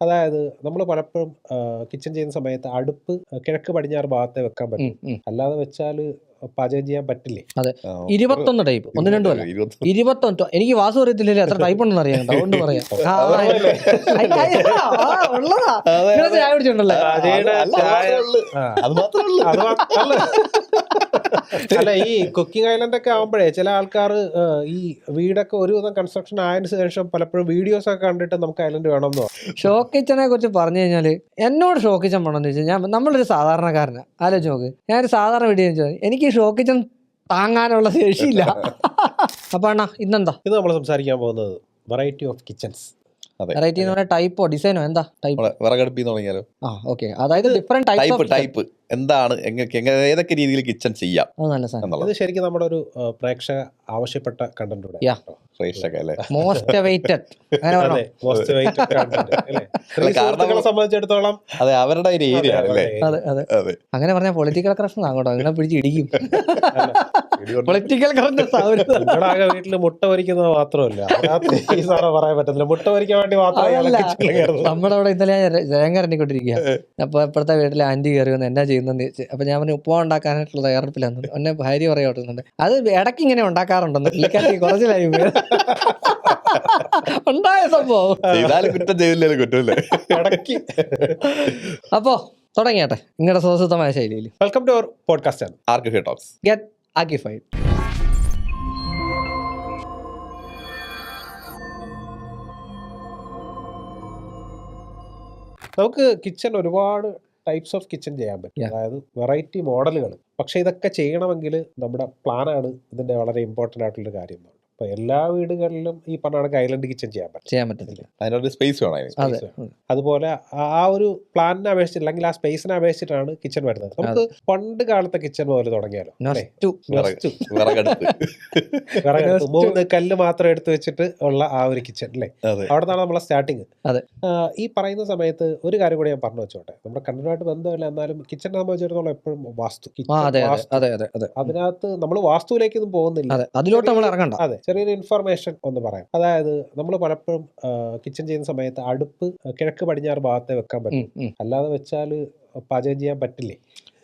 അതായത് നമ്മൾ പലപ്പോഴും കിച്ചൺ ചെയ്യുന്ന സമയത്ത് അടുപ്പ് കിഴക്ക് പടിഞ്ഞാറ് ഭാഗത്തെ വെക്കാൻ പറ്റും. അല്ലാതെ വെച്ചാൽ പാചകം ചെയ്യാൻ പറ്റില്ലേ? അതെ. ഇരുപത്തൊന്ന് ടൈപ്പ്. ഒന്ന് രണ്ടു അല്ല. ഇരുപത്തൊന്ന്. എനിക്ക് വാസു അറിയത്തില്ലല്ലോ. എത്ര ടൈപ്പ് ഉണ്ടെന്ന് അറിയാം. അതുകൊണ്ട് പറയാം. ചായ കുടിച്ചിട്ടുണ്ടല്ലേ. അല്ല. ഈ കുക്കിംഗ് ഐലൻഡ് ഒക്കെ ആവുമ്പോഴേ ചില ആൾക്കാർ ഈ വീടൊക്കെ ഒരു വിധം കൺസ്ട്രക്ഷൻ ആയതിന് ശേഷം പലപ്പോഴും വീഡിയോസ് ഒക്കെ കണ്ടിട്ട് നമുക്ക് ഐലൻഡ് വേണം എന്ന് ഷോ കിച്ചനെ കുറിച്ച് പറഞ്ഞു കഴിഞ്ഞാൽ എന്നോട് ഷോ കിച്ചൺ വേണമെന്ന് വെച്ചാൽ ഞാൻ നമ്മളൊരു സാധാരണക്കാരനാണ് ആലോചിച്ച് നോക്ക്. ഞാനൊരു സാധാരണ വീഡിയോ ചോദിച്ചു. എനിക്ക് ഷോ കിച്ചൺ താങ്ങാനുള്ള ശേഷിയില്ല. അപ്പൊ അണ്ണാ ഇന്നെന്താ? ഇത് നമ്മൾ സംസാരിക്കാൻ പോകുന്നത് വെറൈറ്റി ഓഫ് കിച്ചൺസ് അതെ. വെറൈറ്റി എന്ന് പറഞ്ഞാൽ ടൈപ്പോ ഡിസൈനോ എന്താ ടൈപ്പ് നമ്മളെ വിറകടുപ്പിന്ന് തുടങ്ങിയാലോ? ആ ഓക്കെ അതായത് ഡിഫറെന്റ് ടൈപ്പ് ടൈപ്പ് എന്താണ് എങ്ങനെ ഏതൊക്കെ രീതിയിൽ കിച്ചൺ ചെയ്യാം അത് നല്ല ഇത് ശരിക്കും നമ്മുടെ ഒരു പ്രേക്ഷക ആവശ്യപ്പെട്ട കണ്ടന്റ് പറഞ്ഞ? സംബന്ധിച്ചിടത്തോളം അതെ അവരുടെ ഒരു ഏരിയ അല്ലേ? അതെ അതെ. അതെ. അങ്ങനെ പറഞ്ഞാൽ പൊളിറ്റിക്കൽ കറക്ഷൻ ആകട്ടോ അങ്ങനെ പിടിച്ച് ഇടിക്കും. പൊളിറ്റിക്കൽ കറക്റ്റ് വീട്ടിൽ മുട്ട പൊരിക്കുന്നത് മാത്രമല്ല. അതിനകത്ത് ഈ സാധനം പറയാൻ പറ്റത്തില്ല. മുട്ട പൊരിക്കാൻ വേണ്ടി മാത്രമേ. നമ്മുടെ അവിടെ ഇന്നലെ ജയം കറണ്ടിക്കൊണ്ടിരിക്കുക അപ്പൊ ഇപ്പോഴത്തെ വീട്ടിലെ ആന്റി കയറി വന്ന് എന്നാ ചെയ്യുന്നെന്ന് ചോദിച്ചു അപ്പൊ ഞാൻ പറഞ്ഞു ഉപ്പ ഉണ്ടാക്കാനായിട്ടുള്ള തയ്യാറെടുപ്പിലാണ് എന്നെ ഭാര്യ പറയാറുണ്ട് അത് ഇടയ്ക്ക് ഇങ്ങനെ ഉണ്ടാക്കാറുണ്ടെന്ന് പുള്ളിക്കാരി കുറച്ചിലായി. ഉണ്ടായ സംഭവം. കുറ്റം ചെയ്തില്ലാലും കുറ്റമല്ലേ? ഇടയ്ക്ക്. അപ്പോ തുടങ്ങിയാട്ടെ. നിങ്ങളുടെ സ്വതസിദ്ധമായ ശൈലിയിൽ വെൽക്കം ടു അവർ പോഡ്കാസ്റ്റ് ആണ് ആർക്ക് ടോക്സ് ഗെറ്റ് ആക്കിഫൈഡ് നമുക്ക് കിച്ചൺ ഒരുപാട് ടൈപ്സ് ഓഫ് കിച്ചൺ ചെയ്യാൻ പറ്റും. അതായത് വെറൈറ്റി മോഡലുകൾ പക്ഷേ ഇതൊക്കെ ചെയ്യണമെങ്കിൽ നമ്മുടെ പ്ലാനാണ് ഇതിന്റെ വളരെ ഇമ്പോർട്ടന്റ് ആയിട്ടുള്ള കാര്യം അപ്പൊ എല്ലാ വീടുകളിലും ഈ പറഞ്ഞ കണക്ക് ഐലൻഡ് കിച്ചൺ ചെയ്യാൻ പറ്റും ചെയ്യാൻ പറ്റത്തില്ല. അതിനൊരു സ്പേസ് വേണം അതെ. അതുപോലെ ആ- ഒരു പ്ലാനിനെ അപേക്ഷിച്ച് അല്ലെങ്കിൽ ആ സ്പേസിനെ അപേക്ഷിച്ചിട്ടാണ് കിച്ചൺ വരുന്നത്. നമുക്ക് പണ്ട് കാലത്തെ കിച്ചൺ പോലെ തുടങ്ങിയാലോ? മൂന്ന് കല്ല് മാത്രം എടുത്തു വെച്ചിട്ട് ഉള്ള ആ ഒരു കിച്ചൺ അല്ലേ? അവിടെ നിന്നാണ് നമ്മളെ സ്റ്റാർട്ടിങ്. ഈ പറയുന്ന സമയത്ത് ഒരു കാര്യം കൂടി ഞാൻ പറഞ്ഞു വെച്ചോട്ടെ. നമ്മുടെ കണ്ണുമായിട്ട് ബന്ധമില്ല എന്നാലും കിച്ചണിനെ സംബന്ധിച്ചിടത്തോളം എപ്പോഴും വാസ്തു അതിനകത്ത് നമ്മൾ വാസ്തുവിലേക്കൊന്നും പോകുന്നില്ല. അതെ അതിലോട്ട് നമ്മൾ ഇറങ്ങണ്ട. അതെ. ചെറിയൊരു ഇൻഫർമേഷൻ ഒന്ന് പറയാം. അതായത് നമ്മൾ പലപ്പോഴും കിച്ചൺ ചെയ്യുന്ന സമയത്ത് അടുപ്പ് കിഴക്ക് പടിഞ്ഞാറ് ഭാഗത്തെ വെക്കാൻ പറ്റും. അല്ലാതെ വെച്ചാൽ പാചകം ചെയ്യാൻ പറ്റില്ലേ?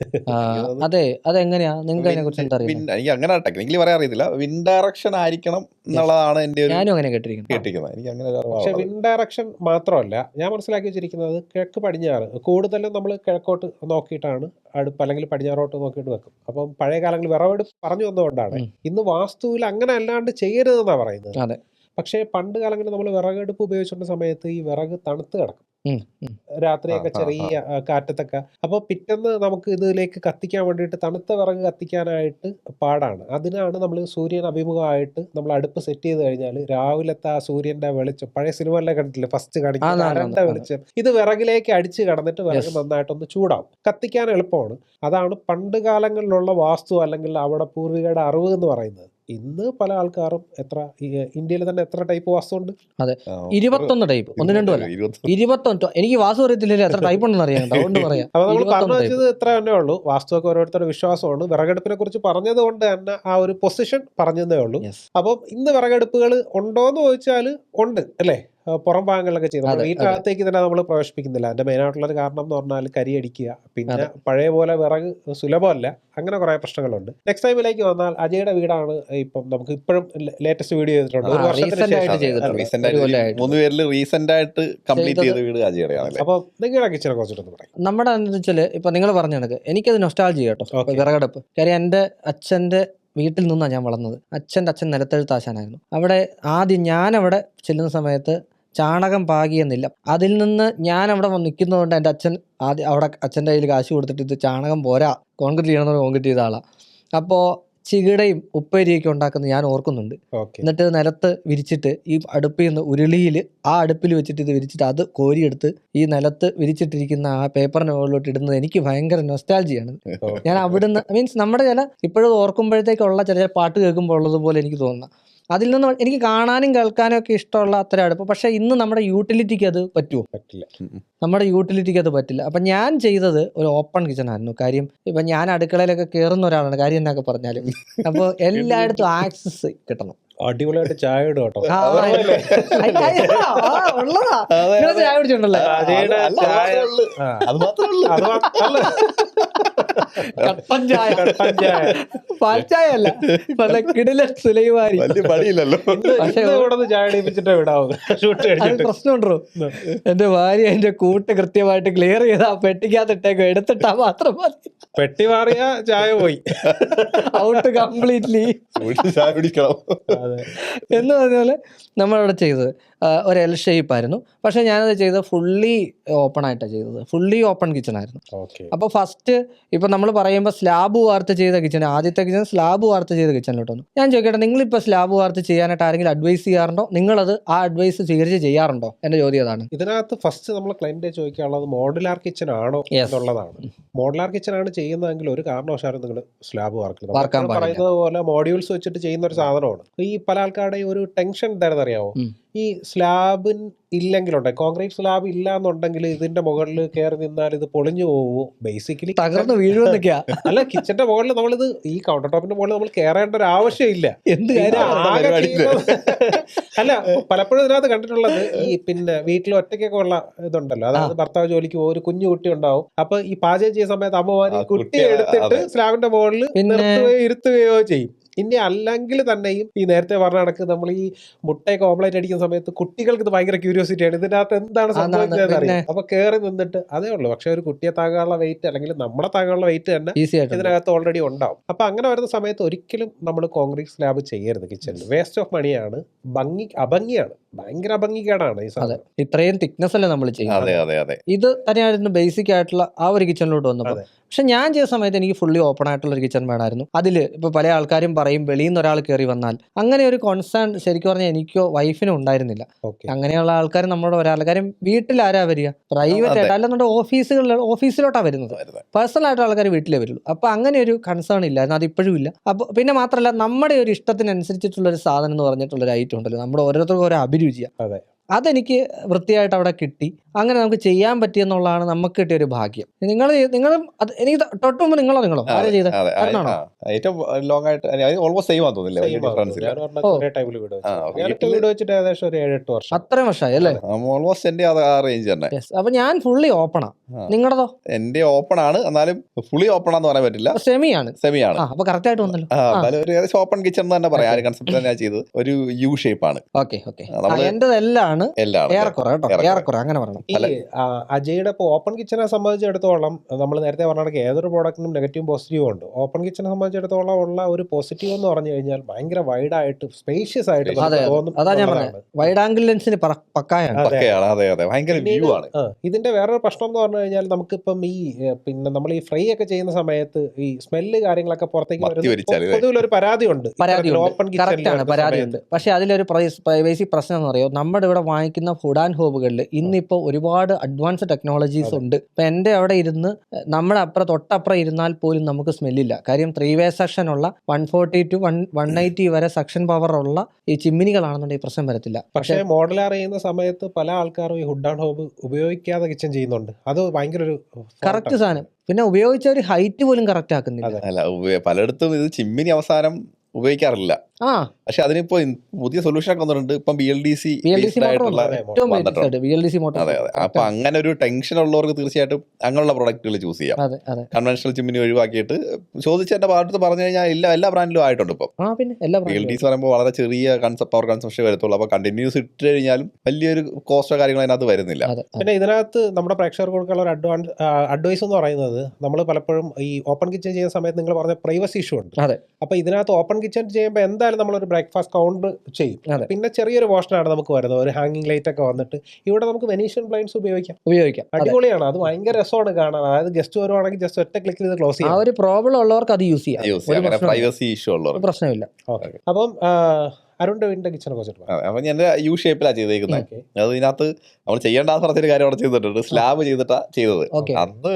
അതെ അതെങ്ങനെയാ? നിങ്ങൾക്ക് അതിനെ കുറിച്ച് എന്താ അറിയാം എനിക്ക് അങ്ങനെ ടെക്നിക്കലി പറയാൻ അറിയത്തില്ല. വിൻ ഡയറക്ഷൻ ആയിരിക്കണം എന്നുള്ളതാണ് എന്റെ ഒരു ഞാനും അങ്ങനെ കേട്ടിരിക്കുന്നു. കേട്ടിരിക്കുന്നത്. എനിക്ക് അങ്ങനെ പക്ഷെ വിൻ ഡയറക്ഷൻ മാത്രമല്ല ഞാൻ മനസ്സിലാക്കി വെച്ചിരിക്കുന്നത് കിഴക്ക് പടിഞ്ഞാറ്. കൂടുതലും നമ്മൾ കിഴക്കോട്ട് നോക്കിയിട്ടാണ് അടുപ്പ് അല്ലെങ്കിൽ പടിഞ്ഞാറോട്ട് നോക്കിയിട്ട് വെക്കും. അപ്പം പഴയ കാലങ്ങളിൽ വിറവെടുപ്പ് പറഞ്ഞു വന്നതുകൊണ്ടാണ്. ഇന്ന് വാസ്തുവിൽ അങ്ങനെ അല്ലാണ്ട് ചെയ്യരുതെന്നാണ് പറയുന്നത്. അതെ. പക്ഷേ പണ്ട് കാലങ്ങളിൽ നമ്മൾ വിറകടുപ്പ് ഉപയോഗിച്ചിരുന്ന സമയത്ത് ഈ വിറക് തണുത്ത് കിടക്കും. രാത്രിയൊക്കെ ചെറിയ കാറ്റത്തൊക്കെ. അപ്പോൾ പിറ്റേന്ന് നമുക്ക് ഇതിലേക്ക് കത്തിക്കാൻ വേണ്ടിയിട്ട് തണുത്ത വിറക് കത്തിക്കാനായിട്ട് പാടാണ്. അതിനാണ് നമ്മൾ സൂര്യൻ അഭിമുഖമായിട്ട് നമ്മൾ അടുപ്പ് സെറ്റ് ചെയ്ത് കഴിഞ്ഞാൽ രാവിലത്തെ ആ സൂര്യന്റെ വെളിച്ചം പഴയ സിനിമകളിലെ കണ്ടിട്ടില്ലേ? ഫസ്റ്റ് കാണിക്കുന്ന. വെളിച്ചം. ഇത് വിറകിലേക്ക് അടിച്ച് കടന്നിട്ട് വിറക്. നന്നായിട്ടൊന്ന് ചൂടാവും. കത്തിക്കാൻ എളുപ്പമാണ്. അതാണ് പണ്ട് കാലങ്ങളിലുള്ള വാസ്തു അല്ലെങ്കിൽ അവിടെ പൂർവികയുടെ അറിവ് എന്ന് പറയുന്നത്. ഇന്ന് പല ആൾക്കാരും എത്ര ഇന്ത്യയിൽ തന്നെ എത്ര ടൈപ്പ് വാസ്തു ഉണ്ട്? അതെ. ഇരുപത്തൊന്ന് ടൈപ്പ് ഒന്ന് രണ്ടു അല്ല ഇരുപത്തൊന്ന്. എനിക്ക് വാസ്തു അറിയത്തില്ലല്ലോ എത്ര ടൈപ്പ് ഉണ്ടെന്ന് അറിയാം. അതുകൊണ്ട് പറയാം. അപ്പൊ നമ്മൾ പറഞ്ഞു. വെച്ചത് ഇത്ര തന്നെ ഉള്ളൂ. വാസ്തുവൊക്കെ ഓരോരുത്തരുടെ വിശ്വാസമാണ്. വിറകെടുപ്പിനെ കുറിച്ച് പറഞ്ഞത് കൊണ്ട് തന്നെ ആ ഒരു പൊസിഷൻ പറഞ്ഞതേ ഉള്ളൂ. അപ്പം ഇന്ന് വിറകെടുപ്പുകൾ ഉണ്ടോ എന്ന് ചോദിച്ചാൽ ഉണ്ട് അല്ലേ? പുറം ഭാഗങ്ങളിലൊക്കെ ചെയ്യുന്നത് വീട്ടിനകത്തേക്ക് തന്നെ നമ്മൾ പ്രവേശിപ്പിക്കുന്നില്ല. അതിന്റെ മെയിൻ ആയിട്ടുള്ള ഒരു കാരണം എന്ന് പറഞ്ഞാൽ കരി അടിക്കുക. പിന്നെ പഴയ പോലെ വിറക് സുലഭമല്ല. അങ്ങനെ കുറെ പ്രശ്നങ്ങളുണ്ട്. നെക്സ്റ്റ് ടൈമിലേക്ക് വന്നാൽ അജയുടെ വീടാണ് ഇപ്പം നമുക്ക് ഇപ്പോഴും ലേറ്റസ്റ്റ് വീഡിയോ ചെയ്തിട്ടുണ്ട്. ഒരു വർഷത്തിന്. മൂന്ന് പേരിൽ റീസെന്റ് ആയിട്ട് കംപ്ലീറ്റ് ചെയ്ത വീട് അപ്പം നിങ്ങളുടെ കിച്ചനെ കുറിച്ചിട്ടൊന്ന് പറയാം. നമ്മുടെ എന്താ വെച്ചാൽ ഇപ്പൊ നിങ്ങൾ പറഞ്ഞ കണക്ക് എനിക്കത് നൊസ്റ്റാൾജി കേട്ടോ. വിറകടപ്പ്. കാര്യം എന്റെ അച്ഛന്റെ വീട്ടിൽ നിന്നാണ് ഞാൻ വളർന്നത്. അച്ഛന്റെ അച്ഛൻ നിലത്തെഴുത്താശാനായിരുന്നു. അവിടെ ആദ്യം ഞാൻ അവിടെ ചെല്ലുന്ന സമയത്ത് ചാണകം പാകിയെന്നില്ല. അതിൽ നിന്ന് ഞാൻ അവിടെ നിൽക്കുന്നതുകൊണ്ട് എന്റെ അച്ഛൻ ആദ്യം അവിടെ അച്ഛന്റെ കയ്യിൽ കാശ് കൊടുത്തിട്ട് ഇത് ചാണകം പോരാ കോൺക്രീറ്റ് ചെയ്യണമെന്ന് കോൺക്രീറ്റ് ചെയ്ത ആളാണ് അപ്പോൾ ചികിടയും ഉപ്പേരിയൊക്കെ ഉണ്ടാക്കുന്നത് ഞാൻ ഓർക്കുന്നുണ്ട്. എന്നിട്ട് നിലത്ത് വിരിച്ചിട്ട് ഈ അടുപ്പിൽ നിന്ന് ഉരുളിയിൽ ആ അടുപ്പിൽ വെച്ചിട്ട് ഇത് വിരിച്ചിട്ട് അത് കോരിയെടുത്ത് ഈ നിലത്ത് വിരിച്ചിട്ടിരിക്കുന്ന ആ പേപ്പറിന് മുകളിലോട്ട് ഇടുന്നത് എനിക്ക് ഭയങ്കര നൊസ്റ്റാൾജിയാണ് ഞാൻ അവിടുന്ന് മീൻസ് നമ്മുടെ ചില ഇപ്പോഴും ഓർക്കുമ്പോഴത്തേക്കുള്ള ചില ചില പാട്ട് കേൾക്കുമ്പോൾ ഉള്ളതുപോലെ എനിക്ക് തോന്നുന്ന. അതിൽ നിന്ന് എനിക്ക് കാണാനും കേൾക്കാനും ഒക്കെ ഇഷ്ടമുള്ള അത്ര അടുപ്പം പക്ഷെ ഇന്ന് നമ്മുടെ യൂട്ടിലിറ്റിക്ക് അത് പറ്റുമോ പറ്റില്ല. നമ്മുടെ യൂട്ടിലിറ്റിക്ക് അത് പറ്റില്ല. അപ്പം ഞാൻ ചെയ്തത് ഒരു ഓപ്പൺ കിച്ചൺ ആയിരുന്നു കാര്യം ഇപ്പം ഞാൻ അടുക്കളയിലൊക്കെ കയറുന്ന ഒരാളാണ്. കാര്യം എന്നൊക്കെ പറഞ്ഞാലും. അപ്പോൾ എല്ലായിടത്തും ആക്സസ് കിട്ടണം. അടിപൊളിയായിട്ട് ചായ ഇടും കേട്ടോ. ചായ കുടിച്ചിട്ടുണ്ടല്ലേ? കട്ടൻ ചായ. കട്ടൻ ചായ. അല്ല കിടില സുലൈമാരി. വലിയ പണിയില്ലല്ലോ. പക്ഷേ ഇവിടെ ചായ വിടാവും. പ്രശ്നമുണ്ടോ? എന്റെ ഭാര്യ അതിന്റെ കൂട്ട് കൃത്യമായിട്ട് ക്ലിയർ ചെയ്താ പെട്ടിക്കാത്ത പെട്ടിക്കകത്ത് ഇട്ടേക്കും എടുത്തിട്ടാ മാത്രം മതി. പെട്ടി മാറിയ ചായ പോയി. ഔട്ട് കംപ്ലീറ്റ്ലി ചായ കുടിക്കണം. എന്ന് പറഞ്ഞ പോലെ നമ്മളവിടെ ചെയ്തത്. ഒരു എൽ ഷേപ്പ് ആയിരുന്നു. പക്ഷെ ഞാനത് ചെയ്തത് ഫുള്ളി ഓപ്പൺ ആയിട്ടാണ് ചെയ്തത്. ഫുള്ളി ഓപ്പൺ കിച്ചൺ ആയിരുന്നു. ഓക്കെ അപ്പോൾ ഫസ്റ്റ് ഇപ്പം നമ്മൾ പറയുമ്പോൾ സ്ലാബ് വാർത്ത് ചെയ്ത കിച്ചൺ ആദ്യത്തെ കിച്ചൺ സ്ലാബ് വാർത്ത് ചെയ്ത കിച്ചണിലോട്ട് വന്നു ഞാൻ ചോദിക്കട്ടെ നിങ്ങളിപ്പോൾ സ്ലാബ് വാർത്ത് ചെയ്യാനായിട്ട് ആരെങ്കിലും അഡ്വൈസ് ചെയ്യാറുണ്ടോ? നിങ്ങളത് ആ അഡ്വൈസ് സ്വീകരിച്ച് ചെയ്യാറുണ്ടോ? എന്റെ ചോദ്യം അതാണ്. ഇതിനകത്ത് ഫസ്റ്റ് നമ്മൾ ക്ലൈന്റ് ചോദിക്കാനുള്ളത് മോഡുലാർ കിച്ചൺ ആണോ എന്നുള്ളതാണ്. മോഡുലാർ കിച്ചൺ ആണ് ചെയ്യുന്നതെങ്കിൽ ഒരു കാരണവശാലും നിങ്ങൾ സ്ലാബ് വർക്ക് വാർക്കാൻ പറയുന്നത് പോലെ മോഡ്യൂൾസ് വെച്ചിട്ട് ചെയ്യുന്ന ഒരു സാധനമാണ്. ഈ പല ആൾക്കാരുടെയും ഒരു ടെൻഷൻ എന്താണെന്ന് അറിയാമോ. ഈ സ്ലാബിൻ ഇല്ലെങ്കിലുണ്ട്. കോൺക്രീറ്റ് സ്ലാബ് ഇല്ല എന്നുണ്ടെങ്കിൽ ഇതിന്റെ മുകളിൽ കയറി നിന്നാൽ ഇത് പൊളിഞ്ഞു പോകുമോ ബേസിക്കലി തകർന്ന് വീഴുമെന്നൊക്കെയാ. അല്ല കിച്ചന്റെ മുകളിൽ നമ്മളിത് ഈ കൗണ്ടർ ടോപ്പിന്റെ മുകളിൽ നമ്മൾ കയറേണ്ട ഒരു ആവശ്യമില്ല. എന്ത് അല്ല പലപ്പോഴും ഇതിനകത്ത് കണ്ടിട്ടുള്ളത് ഈ പിന്നെ വീട്ടിൽ ഒറ്റയ്ക്കൊക്കെ ഉള്ള ഇതുണ്ടല്ലോ. അതായത് ഭർത്താവ് ജോലിക്ക് പോകും ഒരു കുഞ്ഞു കുട്ടി ഉണ്ടാവും. അപ്പൊ ഈ പാചകം ചെയ്യുന്ന സമയത്ത് അമ്മമാരി കുട്ടി കുട്ടിയെ എടുത്തിട്ട് സ്ലാബിന്റെ മുകളിൽ നിർത്തുകയോ ഇരുത്തുകയോ ചെയ്യും. ഇനി അല്ലെങ്കിൽ തന്നെയും ഈ നേരത്തെ പറഞ്ഞ കണക്ക് നമ്മൾ ഈ മുട്ടയൊക്കെ ഓംലേറ്റ് അടിക്കുന്ന സമയത്ത് കുട്ടികൾക്ക് ഇത് ഭയങ്കര ക്യൂരിയോസിറ്റി ആണ്. ഇതിനകത്ത് എന്താണ് സംഭവിക്കുന്നത് അറിയാം അപ്പൊ കയറി നിന്നിട്ട് അതേ ഉള്ളൂ. പക്ഷെ ഒരു കുട്ടിയെ താങ്ങാനുള്ള വെയിറ്റ് അല്ലെങ്കിൽ നമ്മളെ താങ്ങാനുള്ള വെയിറ്റ് തന്നെ ഇതിനകത്ത് ഓൾറെഡി ഉണ്ടാവും. അപ്പൊ അങ്ങനെ വരുന്ന സമയത്ത് ഒരിക്കലും നമ്മൾ കോൺക്രീറ്റ് സ്ലാബ് ചെയ്യരുത് കിച്ചണിൽ വേസ്റ്റ് ഓഫ് മണിയാണ് ഭംഗി അഭംഗിയാണ്. ഭയങ്കര അഭംഗികേടാണ് ഈ അതെ. ഇത്രയും തിക്നെസ് അല്ലേ നമ്മൾ ചെയ്യുന്നത്? ഇത് തന്നെയായിരുന്നു ബേസിക് ആയിട്ടുള്ള ആ ഒരു കിച്ചണിലോട്ട് വന്നപ്പോൾ. പക്ഷെ ഞാൻ ചെയ്ത സമയത്ത് എനിക്ക് ഫുള്ളി ഓപ്പൺ ആയിട്ടുള്ള ഒരു കിച്ചൺ വേണമായിരുന്നു. അതിൽ ഇപ്പോൾ പല ആൾക്കാരും പറയും വെളിയിൽ നിന്ന് ഒരാൾ കയറി വന്നാൽ. അങ്ങനെ ഒരു കോൺസേൺ ശരിക്കും പറഞ്ഞാൽ എനിക്കോ വൈഫിനോ ഉണ്ടായിരുന്നില്ല. അങ്ങനെയുള്ള ആൾക്കാർ നമ്മുടെ ഒരാൾക്കാരും ആരാ വരിക? പ്രൈവറ്റ്. ആയിട്ട് അല്ലെന്നുണ്ടെങ്കിൽ ഓഫീസുകളിൽ ഓഫീസിലോട്ടാണ് വരുന്നത്. പേഴ്സണൽ ആയിട്ട് ആൾക്കാർ വീട്ടിലേ വരുള്ളൂ. അപ്പോൾ അങ്ങനെ ഒരു കൺസേൺ ഇല്ലായിരുന്നു. അത് ഇപ്പോഴും ഇല്ല. അപ്പോൾ പിന്നെ മാത്രമല്ല നമ്മുടെ ഒരു ഇഷ്ടത്തിനനുസരിച്ചിട്ടുള്ള ഒരു സാധനം എന്ന് പറഞ്ഞിട്ടുള്ള ഒരു ഐറ്റം ഉണ്ടല്ലോ. നമ്മുടെ ഓരോരുത്തർക്കും ഓരോ അഭിരുചിയാണ് അതെ. അതെനിക്ക് വൃത്തിയായിട്ട് അവിടെ കിട്ടി. അങ്ങനെ നമുക്ക് ചെയ്യാൻ പറ്റിയെന്നുള്ളതാണ് നമുക്ക് കിട്ടിയ ഒരു ഭാഗ്യം. നിങ്ങൾ നിങ്ങളും അത് എനിക്ക് തൊട്ട് മുമ്പ് നിങ്ങളോ നിങ്ങളോ? ആരാ ചെയ്ത? ഏറ്റവും ലോങ് ആയിട്ട് ഓൾമോസ്റ്റ് സെയിം തോന്നില്ല ഏകദേശം ഒരു ഏഴെട്ട് വർഷം. അത്രയും വർഷമായി അല്ലേ? ഓൾമോസ്റ്റ് എന്റെ അത് ആ റേഞ്ച് തന്നെ. അപ്പൊ ഞാൻ ഫുള്ളി ഓപ്പണാ. നിങ്ങളതോ? എന്റെ ഓപ്പൺ ആണ്. എന്നാലും ഫുള്ളി ഓപ്പൺ ആണെന്ന് പറയാൻ പറ്റില്ല. സെമി ആണ് സെമി ആണ് ആ അപ്പൊ കറക്റ്റ് ആയിട്ട് വന്നല്ലോ. ഏകദേശം ഓപ്പൺ കിച്ചൺ എന്ന് തന്നെ പറയാം. ആ ഒരു കൺസെപ്റ്റ് ചെയ്തത്. ഒരു യു ഷേപ്പ് ആണ്. ഓക്കെ ഓക്കെ ആ, നമ്മൾ എന്റേത് എല്ലാം ആണ് ഏറെക്കുറെ കേട്ടോ. ഏറെക്കുറെ. അങ്ങനെ പറയണം. ഈ അജയുടെ ഇപ്പോൾ ഓപ്പൺ കിച്ചനെ സംബന്ധിച്ചിടത്തോളം നമ്മൾ നേരത്തെ പറഞ്ഞ കണക്ക് ഏതൊരു പ്രോഡക്റ്റിനും നെഗറ്റീവ് പോസിറ്റീവ് ഉണ്ട്. ഓപ്പൺ കിച്ചനെ സംബന്ധിച്ചിടത്തോളം ഉള്ള ഒരു പോസിറ്റീവ് എന്ന് പറഞ്ഞു കഴിഞ്ഞാൽ ഭയങ്കര വൈഡ് ആയിട്ട് സ്പേഷ്യസ് ആയിട്ട് അതെ, ഞാൻ. വൈഡ് ആംഗിൾ ലെൻസിന് പക്കായാണ്. പക്കയാണ്. അതെ അതെ ഭയങ്കര വ്യൂ ആണ്. ആ, ഇതിന്റെ വേറൊരു പ്രശ്നം എന്ന് പറഞ്ഞു കഴിഞ്ഞാൽ നമുക്കിപ്പം ഈ പിന്നെ നമ്മൾ ഈ ഫ്രൈ ഒക്കെ ചെയ്യുന്ന സമയത്ത് ഈ സ്മെല്ല് കാര്യങ്ങളൊക്കെ പുറത്തേക്ക്? ഒരു പരാതി ഉണ്ട് ഓപ്പൺ പരാതിയുണ്ട്. പക്ഷെ അതിലൊരു പ്രൈവസി പ്രശ്നം എന്ന് പറയുമോ നമ്മുടെ ഇവിടെ വാങ്ങിക്കുന്ന ഫുഡ് ആൻഡ് ഹോബുകളിൽ ഇന്നിപ്പോൾ ഒരുപാട് അഡ്വാൻസ് ടെക്നോളജീസ് ഉണ്ട്. ഇപ്പൊ എന്റെ അവിടെ ഇരുന്ന് നമ്മുടെ അപ്പുറം തൊട്ടപ്പുറം ഇരുന്നാൽ പോലും നമുക്ക് സ്മെല്ലില്ല കാര്യം ത്രീ വേ സെക്ഷൻ ഉള്ള one forty to one one eighty വരെ സെക്ഷൻ പവർ ഉള്ള ഈ ചിമ്മിനികളാണെന്നുണ്ടെങ്കിൽ പ്രശ്നം വരത്തില്ല. പക്ഷേ മോഡൽ ചെയ്യുന്ന സമയത്ത് പല ആൾക്കാരും ഈ ഹുഡ് ആൻഡ് ഹോബ് ഉപയോഗിക്കാതെ കിച്ചൺ ചെയ്യുന്നുണ്ട്. അത് ഭയങ്കര ഒരു കറക്റ്റ് സാധനം. പിന്നെ ഉപയോഗിച്ച ഒരു ഹൈറ്റ് പോലും കറക്റ്റ് ആക്കുന്നില്ല. അല്ല പലയിടത്തും ഇത് ചിമ്മിനി അവസാനം ഉപയോഗിക്കാറില്ല. ആ. പക്ഷെ അതിനിപ്പോ പുതിയ സൊല്യൂഷൻ ഒക്കെ വന്നിട്ടുണ്ട്. ഇപ്പം ബി എൽ ഡി സി അതെ, അതെ. അതെ അപ്പൊ അങ്ങനെ ഒരു ടെൻഷൻ ഉള്ളവർക്ക് തീർച്ചയായിട്ടും അങ്ങനെയുള്ള പ്രൊഡക്റ്റുകൾ ചൂസ് ചെയ്യാം. അതെ അതെ. കൺവെൻഷണൽ ചിമ്മിനി ഒഴിവാക്കിയിട്ട് ചോദിച്ച എന്റെ ഭാഗത്ത് പറഞ്ഞു കഴിഞ്ഞാൽ എല്ലാ എല്ലാ ബ്രാൻഡിലും ആയിട്ടുണ്ട് ഇപ്പം. ആ പിന്നെ എല്ലാ ബി എൽ ഡി സി പറയുമ്പോൾ വളരെ ചെറിയ പവർ കൺസംഷൻ വരത്തുള്ളൂ. അപ്പൊ കണ്ടിന്യൂസ് ഇട്ട് കഴിഞ്ഞാലും വലിയൊരു കോസ്റ്റോ കാര്യങ്ങളോ അതിനകത്ത് വരുന്നില്ല. പിന്നെ ഇതിനകത്ത് നമ്മുടെ പ്രേക്ഷകർക്ക് കൊടുക്കാനുള്ള ഒരു അഡ്വാൻസ് അഡ്വൈസ് എന്ന് പറയുന്നത് നമ്മൾ പലപ്പോഴും ഈ ഓപ്പൺ കിച്ചൺ ചെയ്യുന്ന സമയത്ത് നിങ്ങൾ പറഞ്ഞ പ്രൈവസി ഇഷ്യൂ ഉണ്ട്. അതെ. അപ്പൊ ഇതിനകത്ത് ഓപ്പൺ കിച്ചൺ ചെയ്യുമ്പോൾ എന്തായാലും നമ്മളൊരു ബ്രേക്ക്ഫാസ്റ്റ് കൗണ്ട് ചെയ്യും. പിന്നെ ചെറിയൊരു പോർഷനാണ് നമുക്ക് വരുന്നത്. ഒരു ഹാങ്ങിങ് ലൈറ്റ് ഒക്കെ വന്നിട്ട് ഇവിടെ നമുക്ക് വെനീഷ്യൻ ബ്ലൈൻഡ്സ് ഉപയോഗിക്കാം. ഉപയോഗിക്കാം. അടിപൊളിയാണ്. അത് ഭയങ്കര രസമാണ് കാണാൻ. അതായത് ഗസ്റ്റ് വരുവാണെങ്കിൽ ജസ്റ്റ് ഒറ്റ ക്ലിക്ക് ചെയ്ത് ക്ലോസ് ആ ചെയ്യാം. ഒരു പ്രോബ്ലം ഉള്ളവർക്ക് അത് യൂസ് ചെയ്യാം. പ്രൈവസി ഇഷ്യൂ ഉള്ളവർക്ക്. പ്രശ്നമില്ല. ഓക്കെ. അപ്പം അതെ, ഞാൻ യു ഷേപ്പിലാണ് ചെയ്തേക്കുന്നത് അത് ഇതിനകത്ത് നമ്മൾ ചെയ്യേണ്ട പറഞ്ഞൊരു കാര്യം അവിടെ ചെയ്തിട്ടുണ്ട്. സ്ലാബ് ചെയ്തിട്ടാ ചെയ്തത്. അന്ന്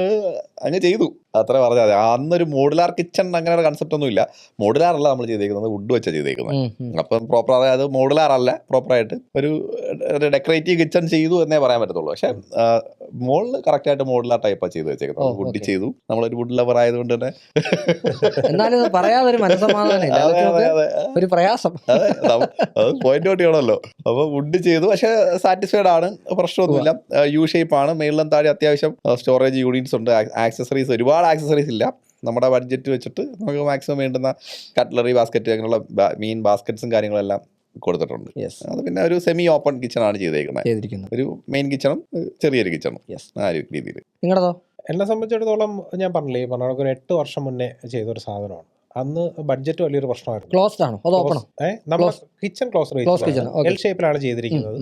അങ്ങ് ചെയ്തു. അത്ര പറഞ്ഞാൽ അന്ന് ഒരു മോഡുലാർ കിച്ചൺ അങ്ങനെ ഒരു കൺസെപ്റ്റ് ഒന്നും ഇല്ല. മോഡുലാർ അല്ല നമ്മൾ ചെയ്തേക്കുന്നത്. വുഡ് വെച്ചാണ് ചെയ്തേക്കുന്നത് അപ്പം പ്രോപ്പർ അതായത് മോഡുലാർ അല്ല. പ്രോപ്പറായിട്ട് ഒരു ഡെക്കറേറ്റീവ് കിച്ചൺ ചെയ്തു എന്നേ പറയാൻ പറ്റത്തുള്ളൂ. പക്ഷെ മോളിൽ കറക്റ്റ് ആയിട്ട് മോഡലാ ടൈപ്പാണ് ചെയ്ത് വെച്ചേക്കുന്നത്. വുഡ്. ചെയ്തു. നമ്മളൊരു വുഡ് ലവർ ആയതുകൊണ്ട് തന്നെ. എന്നാലും ഇത് പറയാതൊരു മനസ്സമാധാനം. ഒരു പ്രയാസം. അത് പോയിന്റ് ഔട്ട് ചെയ്യണമല്ലോ. അപ്പൊ വുഡ് ചെയ്തു. പക്ഷെ സാറ്റിസ്ഫൈഡ് ആണ്. പ്രശ്നമൊന്നുമില്ല. യു ഷേപ്പ് ആണ്. മേളിലും താഴെ അത്യാവശ്യം സ്റ്റോറേജ് യൂണിറ്റ്സ് ഉണ്ട്. ആക്സസറീസ് ഒരുപാട് ആക്സസറീസ് ഇല്ല. നമ്മുടെ ബഡ്ജറ്റ് വെച്ചിട്ട് നമുക്ക് മാക്സിമം വേണ്ടുന്ന കട്ട്ലറി ബാസ്ക്കറ്റ് അങ്ങനെയുള്ള മീൻ ബാസ്ക്കറ്റ്സും കാര്യങ്ങളെല്ലാം കൊടുത്തിട്ടുണ്ട്. അത് പിന്നെ ഒരു സെമി ഓപ്പൺ കിച്ചൺ ആണ് ചെയ്തേക്കുന്നത്. ചെയ്തിരിക്കുന്നത്. ഒരു മെയിൻ കിച്ചണും ചെറിയൊരു കിച്ചണും ആ ഒരു രീതിയിൽ നിങ്ങളതോ? എന്നെ സംബന്ധിച്ചിടത്തോളം ഞാൻ പറഞ്ഞില്ലേ പറഞ്ഞ ഒരു എട്ട് വർഷം മുന്നേ ചെയ്തൊരു സാധനമാണ്. അന്ന് ബഡ്ജറ്റ് വലിയൊരു പ്രശ്നമായിരുന്നു. ക്ലോസ്ഡ് ആണോ? അത് ഓപ്പണോ നമ്മുടെ. കിച്ചൺ ക്ലോസ് എൽ ഷേപ്പിലാണ് ചെയ്തിരിക്കുന്നത്.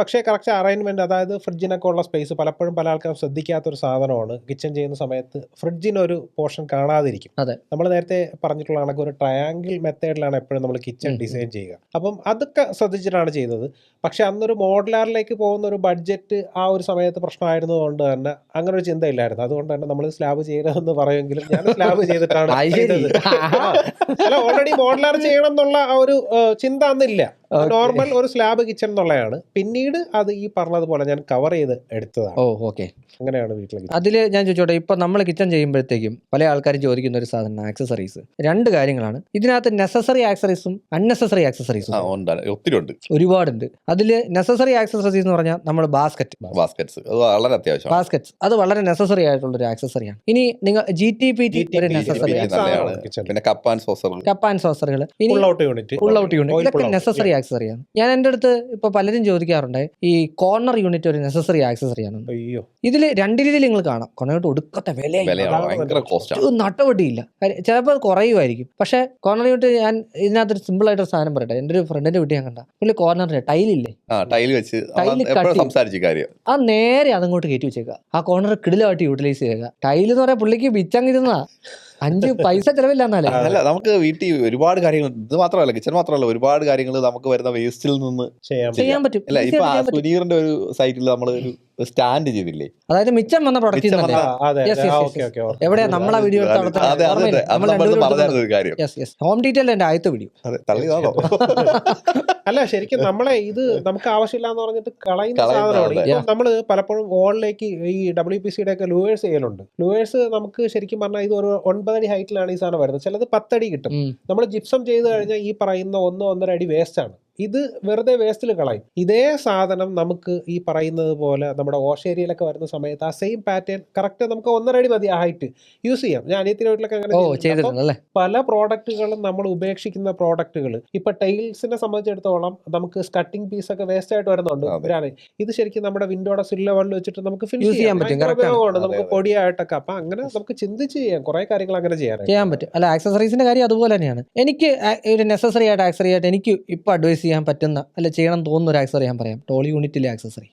പക്ഷേ കറക്റ്റ് അറേഞ്ച്മെന്റ് അതായത് ഫ്രിഡ്ജിനൊക്കെ ഉള്ള സ്പേസ് പലപ്പോഴും പല ആൾക്കാരും ശ്രദ്ധിക്കാത്ത ഒരു സാധനമാണ്. കിച്ചൺ ചെയ്യുന്ന സമയത്ത് ഫ്രിഡ്ജിന് ഒരു പോർഷൻ കാണാതിരിക്കും. നമ്മൾ നേരത്തെ പറഞ്ഞിട്ടുള്ള കണക്ക് ഒരു ട്രയാങ്കിൾ മെത്തേഡിലാണ് എപ്പോഴും നമ്മൾ കിച്ചൺ. ഡിസൈൻ ചെയ്യുക. അപ്പം അതൊക്കെ ശ്രദ്ധിച്ചിട്ടാണ് ചെയ്തത് പക്ഷെ അന്നൊരു മോഡലാറിലേക്ക് പോകുന്ന ഒരു ബഡ്ജറ്റ് ആ ഒരു സമയത്ത് പ്രശ്നമായിരുന്നതുകൊണ്ട് തന്നെ അങ്ങനെ ഒരു ചിന്തയില്ലായിരുന്നു. അതുകൊണ്ട് തന്നെ നമ്മൾ സ്ലാബ് ചെയ്യരുതെന്ന് പറയുമെങ്കിലും ഞാൻ സ്ലാബ് ചെയ്തിട്ടാണ് അല്ല ഓൾറെഡി മോഡലാർ ചെയ്യണം എന്നുള്ള ആ ഒരു ചിന്ത അന്നില്ല. നോർമൽ ഒരു സ്ലാബ് കിച്ചൺ എന്നുള്ളതാണ്. പിന്നീട് അത് ഈ പറഞ്ഞതുപോലെ ഞാൻ കവർ ചെയ്ത് എടുത്തതാണ്. ഓ ഓക്കെ. അങ്ങനെയാണ് വീട്ടിലേക്ക് അതിൽ ഞാൻ ചോദിച്ചോട്ടെ ഇപ്പൊ നമ്മൾ കിച്ചൺ ചെയ്യുമ്പോഴത്തേക്കും പല ആൾക്കാരും ചോദിക്കുന്ന ഒരു സാധനം ആക്സസറീസ് രണ്ട് കാര്യങ്ങളാണ്. ഇതിനകത്ത് നെസസറി ആക്സറീസും അൺനെസസറി ആക്സസറീസും ഒത്തിരി ഉണ്ട്. ഒരുപാടുണ്ട്. അതിൽ നെസസറി ആക്സസറീസ് എന്ന് പറഞ്ഞാൽ നമ്മൾ ബാസ്ക്കറ്റ് ബാസ്ക്കറ്റ്സ് അത് വളരെ അത്യാവശ്യം ബാസ്ക്കറ്റ്സ് അത് വളരെ നെസസറി ആയിട്ടുള്ള ഒരു ആക്സസറിയാണ് ഇനി നിങ്ങൾ ജി ടി പി ടി ഒരു നെസസറി കപ്പ് ആൻഡ് സോസറുകൾ ഇനി ഫുൾ ഔട്ട് യൂണിറ്റ് ഇതൊക്കെ നെസസറി ആക്സസറിയാണ് ഞാൻ എന്റെ അടുത്ത് ഇപ്പൊ പലരും ചോദിക്കാറുണ്ട് ഈ കോർണർ യൂണിറ്റ് ഒരു നെസസറി ആക്സസറിയാണ് അയ്യോ. ഇതിൽ രണ്ട് രീതിയിൽ നിങ്ങൾ കാണാം. കോർണർ ഒടുക്കത്തെ വില നട്ടവട്ടിയില്ല. ചിലപ്പോൾ കുറയുമായിരിക്കും. പക്ഷെ കോർണർ യൂണിറ്റ് ഞാൻ ഇതിനകത്തൊരു സിമ്പിൾ ആയിട്ട് ഒരു സാധനം പറയട്ടെ. എന്റെ ഒരു ഫ്രണ്ടിന്റെ വീട്ടിൽ ഞാൻ കണ്ട. പുള്ളി കോർണറിന്റെ ടൈലില്ലേ? ആ ടൈൽ വെച്ച് ആ നേരെ അതങ്ങോട്ട് കയറ്റി വെച്ചേക്കുക ആ കോർണർ കിടിലമായിട്ട് യൂട്ടിലൈസ് ചെയ്യുക ടൈൽ എന്ന് പറയാൻ പുള്ളിക്ക് ബിച്ചങ്ങിരുന്ന അഞ്ച് പൈസ ചെലവില്ല എന്നാലേ അല്ല നമുക്ക് വീട്ടിൽ ഒരുപാട് കാര്യങ്ങൾ ഇത് മാത്രമല്ല കിച്ചൺ മാത്രമല്ല ഒരുപാട് കാര്യങ്ങൾ നമുക്ക് വരുന്ന വേസ്റ്റിൽ നിന്ന് ചെയ്യാൻ പറ്റും. അല്ല ഇപ്പൊ. സുനീറിന്റെ ഒരു സൈറ്റിൽ നമ്മൾ ഒരു സ്റ്റാൻഡ് ചെയ്തില്ലേ? അതായത് മിച്ചം വന്ന പ്രൊഡക്റ്റ് എവിടെയാ? നമ്മളെ വീഡിയോ ഹോം ഡീറ്റെയിൽ എന്റെ ആദ്യത്തെ വീഡിയോ അല്ല ശരിക്കും നമ്മളെ ഇത് നമുക്ക് ആവശ്യമില്ല എന്ന് പറഞ്ഞിട്ട് കളയുന്ന സാധനമാണ്. നമ്മൾ നമ്മൾ പലപ്പോഴും ഓളിലേക്ക് ഈ ഡബ്ല്യു പി സിയുടെ ഒക്കെ ലൂവേഴ്സ് ചെയ്യലുണ്ട് ലൂവേഴ്സ് നമുക്ക് ശരിക്കും പറഞ്ഞാൽ ഇത് ഒരു ഒൻപതടി ഹൈറ്റിലാണ് ഈ സാധനം വരുന്നത്. ചിലത് പത്തടി കിട്ടും. നമ്മൾ ജിപ്സം ചെയ്ത് കഴിഞ്ഞാൽ ഈ പറയുന്ന ഒന്നോ ഒന്നര അടി വേസ്റ്റ് ആണ്. ഇത് വെറുതെ വേസ്റ്റിൽ കളയും. ഇതേ സാധനം നമുക്ക് ഈ പറയുന്നത് പോലെ നമ്മുടെ ഓഷേരിയിലൊക്കെ വരുന്ന സമയത്ത് ആ സെയിം പാറ്റേൺ കറക്റ്റ് നമുക്ക് ഒന്നര അടി മതി ആ ഹൈറ്റ് യൂസ് ചെയ്യാം. ഞാൻ അനിയത്തിന് വീട്ടിലൊക്കെ അങ്ങനെ പല പ്രോഡക്റ്റുകളും നമ്മൾ ഉപേക്ഷിക്കുന്ന പ്രോഡക്റ്റുകൾ ഇപ്പൊ ടൈൽസിനെ സംബന്ധിച്ചിടത്തോളം നമുക്ക് സ്കട്ടിംഗ് പീസ് ഒക്കെ വേസ്റ്റ് ആയിട്ട് വരുന്നുണ്ട്. ഒരാളെ ഇത് ശരിക്കും നമ്മുടെ വിൻഡോയുടെ സില്ല വണ്ണിൽ വെച്ചിട്ട് നമുക്ക് ഫിനിഷ് ചെയ്യാൻ പറ്റും, നമുക്ക്. പൊടിയായിട്ടൊക്കെ. അപ്പൊ അങ്ങനെ നമുക്ക് ചിന്തിച്ച് ചെയ്യാം. കുറെ കാര്യങ്ങൾ അങ്ങനെ ചെയ്യാൻ ചെയ്യാൻ പറ്റും. അല്ല ആക്സസറീസിന്റെ കാര്യം അതുപോലെ തന്നെയാണ്. എനിക്ക് ഒരു നെസസറി ആയിട്ട് ആക്സറി ആയിട്ട് എനിക്ക് ഇപ്പൊ അഡ്വൈസ് ചെയ്യാൻ പറ്റുന്ന അല്ല ചെയ്യണം തോന്നുന്ന ഒരു ആക്സറി ഞാൻ പറയാം. ടോളി യൂണിറ്റിലെ ആക്സസറി.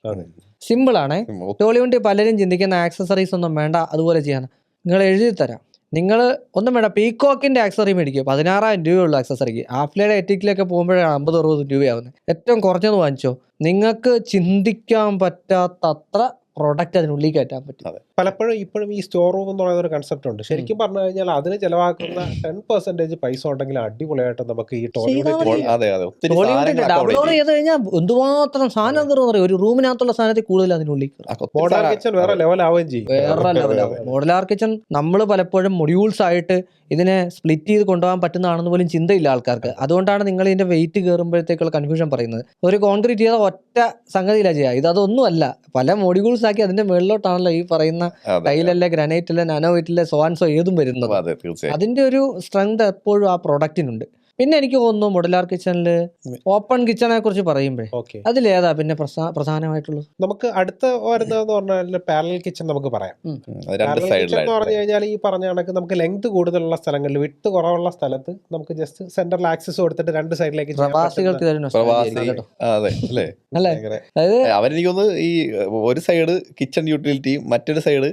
സിമ്പിൾ ആണ്. ടോളി യൂണിറ്റ് പലരും ചിന്തിക്കുന്ന ആക്സസറീസ് ഒന്നും വേണ്ട അതുപോലെ ചെയ്യാൻ നിങ്ങൾ എഴുതി തരാം. നിങ്ങൾ ഒന്നും വേണ്ട പീകോക്കിന്റെ ആക്സറി മേടിക്കുക പതിനാറായിരം രൂപയുള്ള ആക്സസറിക്ക് ആഫ്ലയുടെ എറ്റിക്കിലൊക്കെ പോകുമ്പോഴാണ് അമ്പത് അറുപത് രൂപയാവുന്നത്. ഏറ്റവും കുറഞ്ഞത് വാങ്ങിച്ചോ. നിങ്ങൾക്ക് ചിന്തിക്കാൻ പറ്റാത്ത അത്ര പ്രൊഡക്റ്റ് അതിനുള്ളിൽ കയറ്റാൻ പറ്റും. പലപ്പോഴും ഇപ്പോഴും ഈ സ്റ്റോർ റൂം എന്ന് പറയുന്ന ഒരു കൺസെപ്റ്റ് ഉണ്ട്. ശരിക്കും പറഞ്ഞു കഴിഞ്ഞാൽ അതിന് ചെലവാക്കുന്ന ടെൻ പെർസെന്റേജ് പൈസ ഉണ്ടെങ്കിൽ അടിപൊളിയായിട്ട് നമുക്ക് ഈ ടോയ്ലറ്റ് ചെയ്താൽ അതെ അതെ. ഒത്തിരി സാധനങ്ങൾ യൂണിറ്റ് ഡബിൾ ഓർ ചെയ്ത് കഴിഞ്ഞാൽ എന്തുമാത്രം സാധനം പറയും. ഒരു റൂമിനകത്തുള്ള സാധനത്തിൽ കൂടുതൽ അതിനുള്ളിൽ മോഡലാർ കിച്ചൺ വേറെ ലെവൽ ആവുകയും ചെയ്യും. വേറെ ലെവലാവും മോഡലാർ കിച്ചൺ നമ്മൾ പലപ്പോഴും മൊഡ്യൂൾസ് ആയിട്ട് ഇതിനെ സ്പ്ലിറ്റ് ചെയ്ത് കൊണ്ടുപോകാൻ പറ്റുന്നതാണെന്ന് പോലും ചിന്തയില്ല ആൾക്കാർക്ക്. അതുകൊണ്ടാണ് നിങ്ങൾ ഇതിന്റെ വെയിറ്റ് കയറുമ്പോഴത്തേക്കുള്ള കൺഫ്യൂഷൻ പറയുന്നത്. ഒരു കോൺക്രീറ്റ് ചെയ്ത ഒറ്റ സംഗതിയില്ല ചെയ്യുക. ഇത് അതൊന്നുമല്ല. പല മോഡിഗൂൾസ് ആക്കി അതിന്റെ മുകളിലോട്ടാണല്ലോ ഈ പറയുന്ന ടൈലല്ലേ ഗ്രാനൈറ്റിലെ നാനോവൈറ്റിലെ സോൻസോ ഏതും വരുന്നത്. അതിന്റെ ഒരു സ്ട്രെങ്ത് എപ്പോഴും ആ പ്രൊഡക്റ്റിനുണ്ട് പിന്നെ എനിക്ക് തോന്നുന്നു മോഡുലാർ കിച്ചണിൽ ഓപ്പൺ കിച്ചണെ കുറിച്ച് പറയുമ്പോഴേ ഓക്കെ. അതിലേതാ പിന്നെ പ്രധാനമായിട്ടുള്ളത്? നമുക്ക് അടുത്ത വരുന്നതെന്ന് പറഞ്ഞാൽ പാരലൽ കിച്ചൺ നമുക്ക് പറയാം. അത് രണ്ട് പാരലൽ എന്ന് പറഞ്ഞു കഴിഞ്ഞാൽ ഈ പറഞ്ഞ കണക്ക് നമുക്ക് ലെങ്ത് കൂടുതലുള്ള സ്ഥലങ്ങളിൽ വിട്ട് കുറവുള്ള സ്ഥലത്ത് നമുക്ക് ജസ്റ്റ് സെന്ററിൽ ആക്സസ് കൊടുത്തിട്ട് രണ്ട് സൈഡിലേക്ക് പ്രവാസികൾക്ക് അതായത് അവരെനിക്കൊന്ന് ഈ ഒരു സൈഡ് കിച്ചൺ യൂട്ടിലിറ്റി മറ്റൊരു സൈഡ്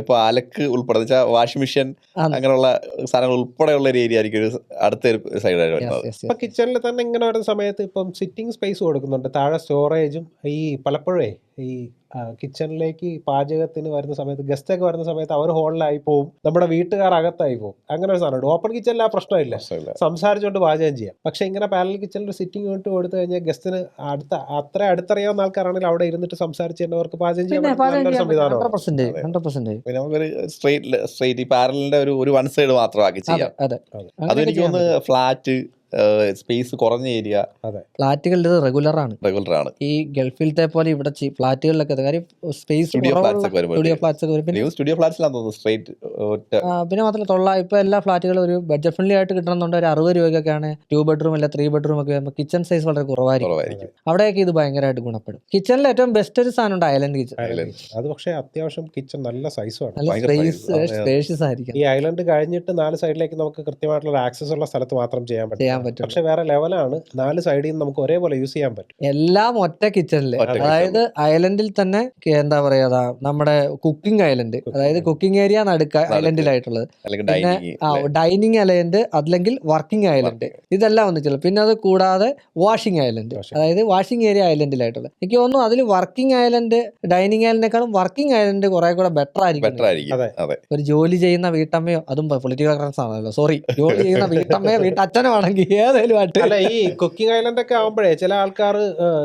ഇപ്പൊ അലക്ക് ഉൾപ്പെടെ വെച്ചാൽ വാഷിംഗ് മെഷീൻ അങ്ങനെയുള്ള സാധനങ്ങൾ ഉൾപ്പെടെയുള്ള ഒരു ഏരിയ ആയിരിക്കും ഒരു അടുത്ത ഒരു സൈഡായിട്ട് വരുന്നത്. ഇപ്പൊ കിച്ചണിൽ തന്നെ ഇങ്ങനെ വരുന്ന സമയത്ത് ഇപ്പം സിറ്റിംഗ് സ്പേസ് കൊടുക്കുന്നുണ്ട്. താഴെ സ്റ്റോറേജും ഈ പലപ്പോഴേ ഈ കിച്ചണിലേക്ക് പാചകത്തിന് വരുന്ന സമയത്ത് ഗസ്റ്റ് ഒക്കെ വരുന്ന സമയത്ത് അവർ ഹോളിലായി പോവും. നമ്മുടെ വീട്ടുകാർ അകത്തായി പോവും. അങ്ങനെ ഒരു സാധനമുണ്ട്. ഓപ്പൺ കിച്ചണിൽ ആ പ്രശ്നമില്ല. സംസാരിച്ചുകൊണ്ട് പാചകം ചെയ്യാം. പക്ഷെ ഇങ്ങനെ പാനൽ കിച്ചണിൽ ഒരു സിറ്റിംഗ് യൂണിറ്റ് കൊടുത്തു കഴിഞ്ഞാൽ ഗസ്റ്റിന് അടുത്ത അത്ര അടുത്തറിയാവുന്ന ആൾക്കാരാണെങ്കിൽ അവിടെ ഇരുന്നിട്ട് സംസാരിച്ച് തന്നെ അവർക്ക് പാചകം ചെയ്യാൻ സംവിധാനമാണ്. പിന്നെ നമുക്കൊരു സ്ട്രേറ്റ് സ്ട്രേറ്റ് ഈ പാരലിന്റെ ഒരു വൺ സൈഡ് മാത്രമാക്കി ചെയ്യാം. അതെ. അതെ. അത് എനിക്ക് തോന്നുന്നു ഫ്ലാറ്റ് സ്പേസ് കുറഞ്ഞ ഏരിയ ഫ്ലാറ്റുകളിൽ ഇത് റെഗുലർ ആണ്. റെഗുലർ ആണ്. ഈ ഗൾഫിലത്തെ പോലെ ഇവിടെ ഫ്ലാറ്റുകളിലൊക്കെ കാര്യം സ്പേസ് സ്റ്റുഡിയോ ഫ്ലാറ്റ്സ് ഒക്കെ സ്റ്റുഡിയോ ഫ്ലാറ്റ്സ് ഒക്കെ വരും പിന്നെ സ്റ്റുഡിയോ ഫ്ലാറ്റ്സിലാന്ന് തോന്നുന്നു സ്ട്രേറ്റ് പിന്നെ മാത്രമല്ല തൊള്ള ഇപ്പൊ എല്ലാ ഫ്ലാറ്റുകളും ഒരു ബഡ്ജറ്റ് ഫ്രണ്ട്ലി ആയിട്ട് കിട്ടണമെന്നുണ്ട് ഒരു അറുപത് രൂപയ്ക്കൊക്കെയാണ് ടു ബെഡ്റൂം അല്ല ത്രീ ബെഡ്റൂം ഒക്കെ വരുമ്പോൾ കിച്ചൺ സൈസ് വളരെ കുറവായിരിക്കും. കുറവായിരിക്കും. അവിടെയൊക്കെ ഇത് ഭയങ്കരമായിട്ട് ഗുണപ്പെടും. കിച്ചണിൽ ഏറ്റവും ബെസ്റ്റ് ഒരു സാധനം ഉണ്ട് ഐലൻഡ് കിച്ചൺ. അത് പക്ഷേ അത്യാവശ്യം കിച്ചൺ നല്ല സൈസാണ്. അതെ, അതെ. സ്പേഷ്യസ് ആയിരിക്കും ഈ ഐലൻഡ് കഴിഞ്ഞിട്ട് നാല് സൈഡിലേക്ക് നമുക്ക് കൃത്യമായിട്ടുള്ള ആക്സസ് ഉള്ള സ്ഥലത്ത് മാത്രം ചെയ്യാൻ പറ്റും. പറ്റും. പക്ഷെ വേറെ ലെവലാണ്. നാല് സൈഡിൽ നിന്ന് നമുക്ക് ഒരേപോലെ യൂസ് ചെയ്യാൻ പറ്റും. എല്ലാം ഒറ്റ കിച്ചണിൽ അതായത് ഐലൻഡിൽ തന്നെ എന്താ പറയാ നമ്മുടെ കുക്കിംഗ് ഐലൻഡ് അതായത് കുക്കിംഗ് ഏരിയ നടുക്ക ഐലൻഡിലായിട്ടുള്ളത് പിന്നെ ഡൈനിങ് ഐലൻഡ് അല്ലെങ്കിൽ വർക്കിംഗ് ഐലൻഡ് ഇതെല്ലാം ഒന്നിച്ചുള്ളൂ. പിന്നെ അത് കൂടാതെ വാഷിംഗ് ഐലൻഡ് അതായത് വാഷിംഗ് ഏരിയ ഐലൻഡിലായിട്ടുള്ളത് എനിക്ക് തോന്നുന്നു അതിൽ വർക്കിംഗ് ഐലൻഡ് ഡൈനിങ് ഐലൻഡിനേക്കാളും വർക്കിംഗ് ഐലൻഡ് കുറെ കൂടെ ബെറ്റർ ആയിരിക്കും. ഒരു ജോലി ചെയ്യുന്ന വീട്ടമ്മയോ അതും പൊളിറ്റിക്കൽ കറൻസ് ആണല്ലോ. സോറി ജോലി ചെയ്യുന്ന വീട്ടമ്മയോ വീട്ടച്ഛനോ ആണെങ്കിൽ അല്ല ഈ കുക്കിംഗ് ഐലൻഡ് ഒക്കെ ആകുമ്പോഴേ ചില ആൾക്കാർ